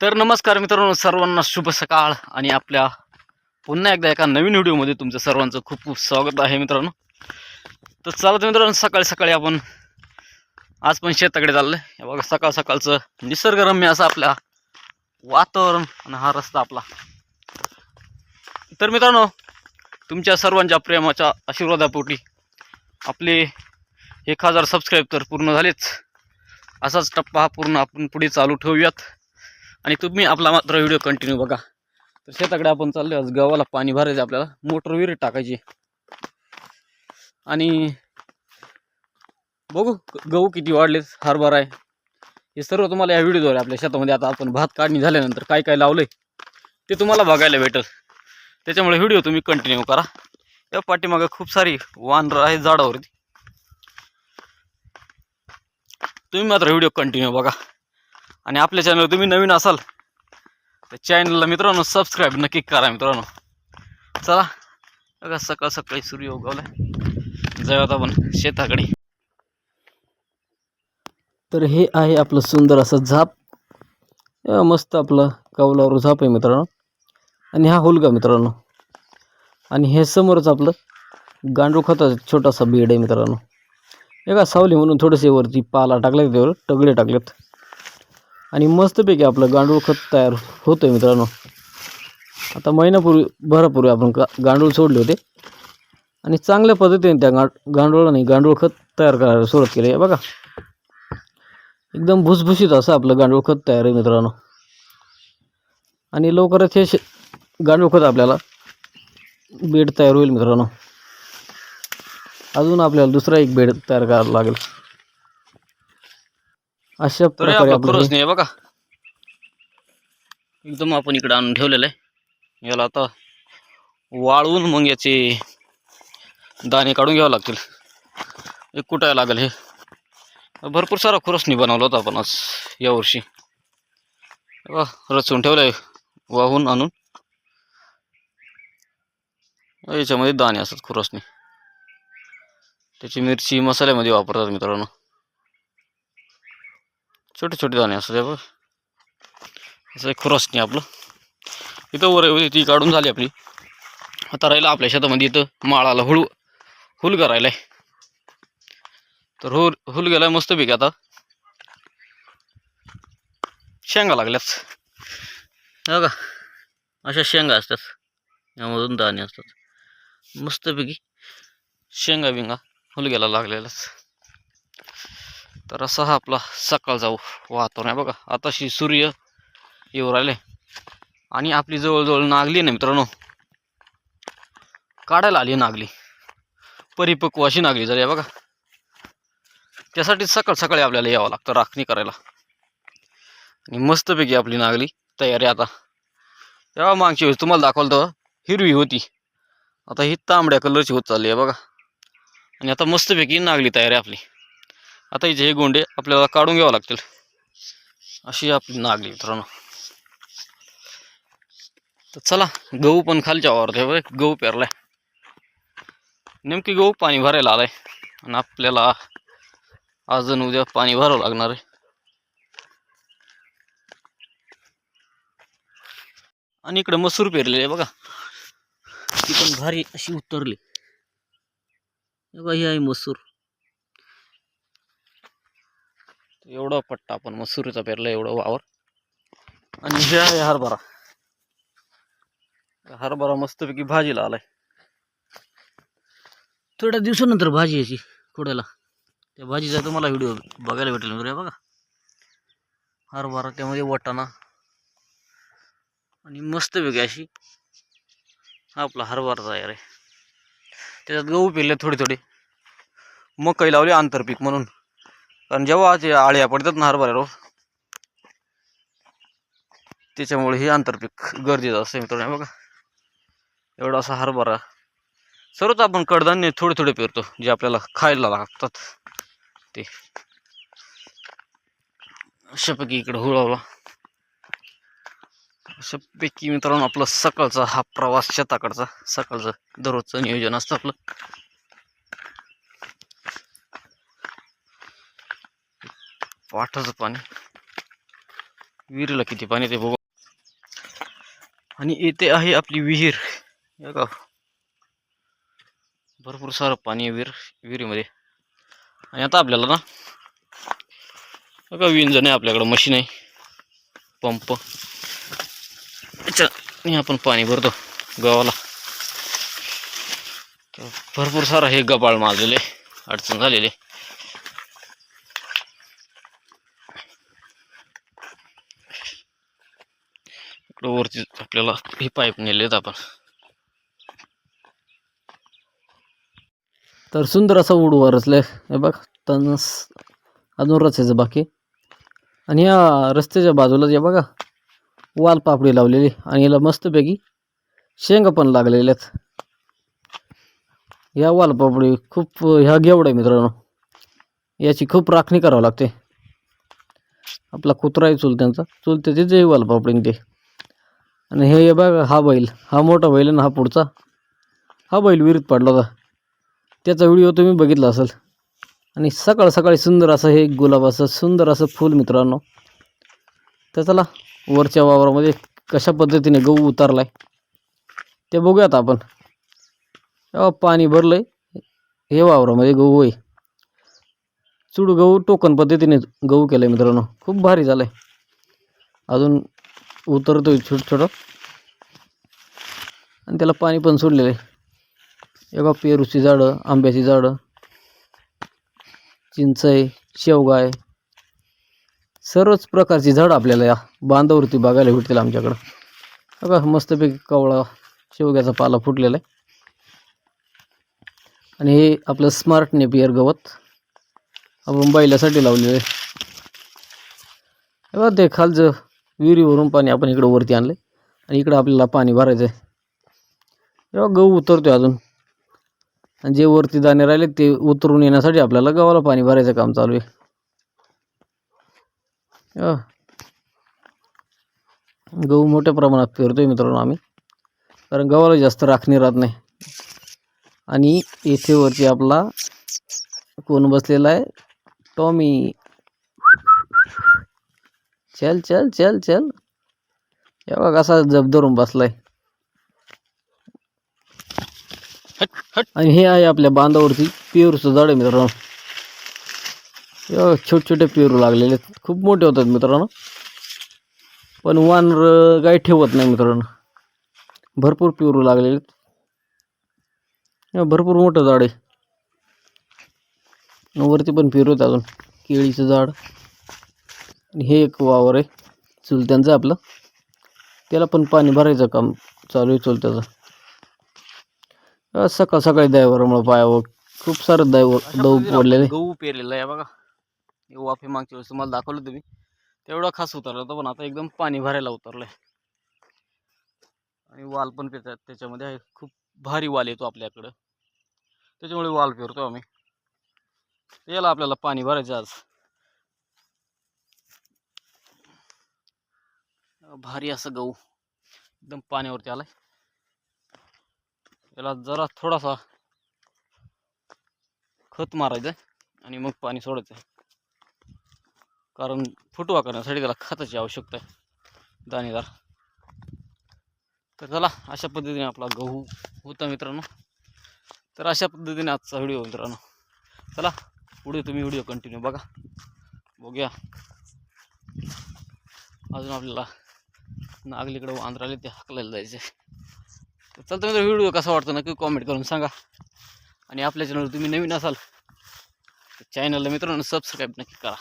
तर नमस्कार मित्रांनो सर्वांना शुभ सकाळ आणि आपल्या पुन्हा एकदा एका नवीन व्हिडिओमध्ये तुमचं सर्वांचं खूप खूप स्वागत आहे मित्रांनो. तर चला तर मित्रांनो सकाळी सकाळी आपण आज पण शेताकडे चाललं आहे बघा सकाळ सकाळचं निसर्गरम्य असं आपल्या वातावरण आणि हा रस्ता आपला. तर मित्रांनो तुमच्या सर्वांच्या प्रेमाच्या आशीर्वादापोटी आपले एक हजार सबस्क्राईब तर पूर्ण झालेच. असाच टप्पा हा पूर्ण आपण पुढे चालू ठेवूयात. आणि तुम्ही आपला मात्र व्हिडिओ कंटिन्यू बघा. तर शेताकडे आपण चाललो आज गव्हाला पाणी भरायचं आपल्याला. मोटर विहिरीत टाकायची. आणि बघू गहू किती वाढलेत हरभरा आहे. हे सर्व तुम्हाला या व्हिडिओद्वारे आपल्या शेतामध्ये आता आपण भात काढणी झाल्यानंतर काय काय लावलंय ते तुम्हाला बघायला भेटेल. त्याच्यामुळे व्हिडिओ तुम्ही कंटिन्यू करा. या पाठीमागं खूप सारी वानरं आहेत झाडावरती. तुम्ही मात्र व्हिडिओ कंटिन्यू बघा. आणि आपल्या चॅनल तुम्ही नवीन असाल तर चॅनलला मित्रांनो सबस्क्राईब नक्की करा मित्रांनो. चला बघा सकाळ सकाळी सूर्य उगवलाय जाऊयात आपण शेताकडे. तर हे आहे आपलं सुंदर असं झाप. मस्त आपलं कौलावर झाप आहे मित्रांनो. आणि हा होलगा मित्रांनो. आणि हे समोरच आपलं गांडूळ खताचा छोटासा बीड आहे मित्रांनो. एका सावली म्हणून थोडेसे वरती पाला टाकले त्यावर टगडे टाकलेत. आणि मस्तपैकी आपलं गांडूळ खत तयार होतं आहे मित्रांनो. आता महिन्यापूर्वी भरापूर्वी आपण गा गांडूळ सोडले होते. आणि चांगल्या पद्धतीने त्या गां गांडूळाने गांडूळ खत तयार करायला सुरुवात केली आहे बघा. एकदम भुसभुशीत असं आपलं गांडूळ खत तयार आहे मित्रांनो. आणि लवकरच हे शे गांडूळ खत आपल्याला बेड तयार होईल मित्रांनो. अजून आपल्याला दुसरा एक बेड तयार करायला लागेल. अशा प्रकारे आपलं हे- नाही बघा. एकदम आपण इकडे आणून ठेवलेलं आहे. याला आता वाळवून मग याचे दाणे काढून घ्यावं लागतील. एक कुटायला लागेल हे. भरपूर सारा खुरसणी बनवला होता आपण आज यावर्षी हे बघा, रचून ठेवलंय वाहून आणून. याच्यामध्ये दाणे असतात खुरसणी. त्याची मिरची मसाल्यामध्ये वापरतात मित्रांनो. छोटे छोटे दाणे असतात बघ. असं एक खुरसणी आपलं. इथं वर ती काढून झाली आपली. आता राहिलं आपल्या शेतामध्ये इथं माळाला हुळ हुल करायला. तर हुल हुल गेलाय पिक आता. शेंगा लागल्याच हे का अशा शेंगा असतात. यामधून दाणे असतात. मस्तपैकी शेंगा बिंगा हुलग्याला लागलेलाच. तर असा हा आपला जाऊ वातावरण आहे. बघा आताशी सूर्य येऊ राहिले. आणि आपली जवळजवळ नागली आहे ना मित्रांनो. काढायला आली नागली. परिपक्व अशी नागली जर बघा. त्यासाठी सकाळ सकाळी आपल्याला यावं लागतं राखणी करायला. आणि मस्तपैकी आपली नागली तयार आहे आता. तेव्हा मागची वेळेस तुम्हाला दाखवलं तेव्हा हिरवी होती. आता ही तांबड्या कलरची होत चालली आहे बघा. आणि आता मस्तपैकी नागली तयार आहे आपली. आता इथे हे गोंडे आपल्याला काढून घ्यावं लागतील. अशी आपली नागली मित्रांनो. तर चला गहू पण खालच्या वावरत आहे गहू पेरलाय. नेमकी गहू पाणी भरायला आलाय. आणि आपल्याला आज आणि उद्या पाणी भरावं लागणार आहे. आणि इकडे मसूर पेरलेले आहे बघा. ती पण भारी अशी उतरली. बघा ही आहे मसूर. एवढा पट्टा आपण मसुरीचा पेरला एवढं वावर. आणि हे आहे हरभरा. हरभरा मस्तपैकी भाजीला आलाय. थोड्या दिवसानंतर भाजी याची खोड्याला. त्या भाजीचा तुम्हाला व्हिडिओ बघायला भेटेल हे बघा. हरभरा त्यामध्ये वाटाणा. आणि मस्तपैकी अशी हा आपला हरभरा तयार आहे. त्याच्यात गहू पेरले थोडे थोडे. मकई लावली आंतरपीक म्हणून. कारण जेव्हा ते आळ्या पडतात ना हरभऱ्यावर त्याच्यामुळे हे आंतरपीक गरजेचं असतं मित्रांनो बघा. एवढा असा हरभरा. सर्वच आपण कडधान्य थोडे थोडे पेरतो जे आपल्याला खायला लागतात. ते. अशापैकी इकडे हुळावला अशापैकी मित्रांनो आपलं सकाळचा हा प्रवास शेताकडचा. सकाळचं दररोजचं नियोजन असतं आपलं. पाठाचं पाणी. विहिरीला किती पाणी ते बघू. आणि येथे आहे आपली विहीर. हे का भरपूर सारं पाणी आहे विहीर विहिरीमध्ये. आणि आता आपल्याला ना बघा विंजण आहे आपल्याकडं मशीन आहे. पंप. याच्या आपण पाणी भरतो गव्हाला भरपूर सारं हे गबाळ मारलेले अडचण झालेले वरती आपल्याला हे पाईप नेलेत आपण. तर सुंदर असा उडवा रचलाय हे बघ तनस अजून रचायचं बाकी आणि या रस्त्याच्या बाजूला जे बघा वाल पापडी लावलेली आणि याला मस्तपैकी शेंगा पण लागलेल्या आहेत. या वालपापडी खूप ह्या गेवड आहे मित्रांनो. याची खूप राखणी करावं लागते. आपला कुत्रा आहे चुलत्यांचा. चुलत्याचे जे वाल ते आणि हे बघा हा बैल हा मोठा बैल आणि हा पुढचा. हा बैल विहिरीत पडला होता. त्याचा व्हिडिओ तुम्ही बघितला असेल. आणि सकाळ सकाळी सुंदर असं हे गुलाबाचं सुंदर असं फुल मित्रांनो. तर चला वरच्या वावरामध्ये कशा पद्धतीने गहू उतारलाय ते बघूयात आपण. तेव्हा पाणी आहे हे वावरामध्ये गहू आहे. चूड गहू टोकन पद्धतीने गहू केलं मित्रांनो. खूप भारी झालं आहे अजून उतरतोय छोटं छोटं. आणि त्याला पाणी पण सोडलेलं आहे. हे बघा पेरूची झाडं आंब्याची झाडं. चिंच आहे शेवगा आहे सर्वच प्रकारची झाडं आपल्याला या बांधावरती बघायला भेटतील आमच्याकडं. बघा मस्तपैकी कवळा शेवग्याचा पाला फुटलेला आहे. आणि हे आपलं स्मार्ट नेपियर गवत आपण बैलासाठी लावलेलं आहे. बघा ते खालचं विहिरीवरून पाणी आपण इकडं वरती आणलं आणि इकडं आपल्याला पाणी भरायचं आहे हे गहू उतरतो अजून. आणि जे वरती दाणे राहिले ते उतरून येण्यासाठी आपल्याला गव्हाला पाणी भरायचं काम चालू आहे. गहू मोठ्या प्रमाणात पेरतोय मित्रांनो आम्ही. कारण गव्हाला जास्त राखणी राहत नाही. आणि येथे वरती आपला कोण बसलेला आहे? टॉमी चल चल चल चल. हे बघ असा जब धरून बसलाय. आणि हे आहे आपल्या बांधावरती पेरूचं झाड आहे मित्रांनो. छोटे छोटे पेरू लागलेले खूप मोठे होतात मित्रांनो. पण वानर काही ठेवत नाही मित्रांनो. भरपूर पेरू लागलेले भरपूर मोठं झाड आहे. वरती पण पेरू आहेत अजून. केळीचं झाड. आणि हे एक वावर आहे चुलत्यांचं आपलं. त्याला पण पाणी भरायचं काम चालू आहे चुलत्याचं. सकाळ सकाळी दह्यावरमुळं पायावर खूप सारं दह्यावर दव पडलेले. गहू पेरलेला आहे बघा. हे वाफे मागच्या वेळेस तुम्हाला दाखवलं तुम्ही तेवढा खास उतरला होता पण आता एकदम पाणी भरायला उतरलंय. आणि वाल पण पेरतात त्याच्यामध्ये आहे. खूप भारी वाल येतो आपल्याकडं. त्याच्यामुळे वाल पेरतो आम्ही. याला आपल्याला पाणी भरायचं आज. भारी असं गहू. एकदम पाण्यावरती आलाय. याला जरा थोडासा खत मारायचं आणि मग पाणी सोडायचं कारण फुटवा करण्यासाठी त्याला खताची आवश्यकता आहे. दाणेदार. तर चला अशा पद्धतीने आपला गहू होता मित्रांनो. तर अशा पद्धतीने आजचा व्हिडिओ मित्रांनो. चला पुढे तुम्ही व्हिडिओ कंटिन्यू बघा. बघूया. अजून आपल्याला नागलीकडे आंध्राला ते हाकलायला जायचे. तर तुम्ही मित्र व्हिडिओ कसा वाटतो नक्की कॉमेंट करून सांगा. आणि आपल्या चॅनलवर तुम्ही नवीन असाल तर चॅनलला मित्रांनो सबस्क्राईब नक्की करा.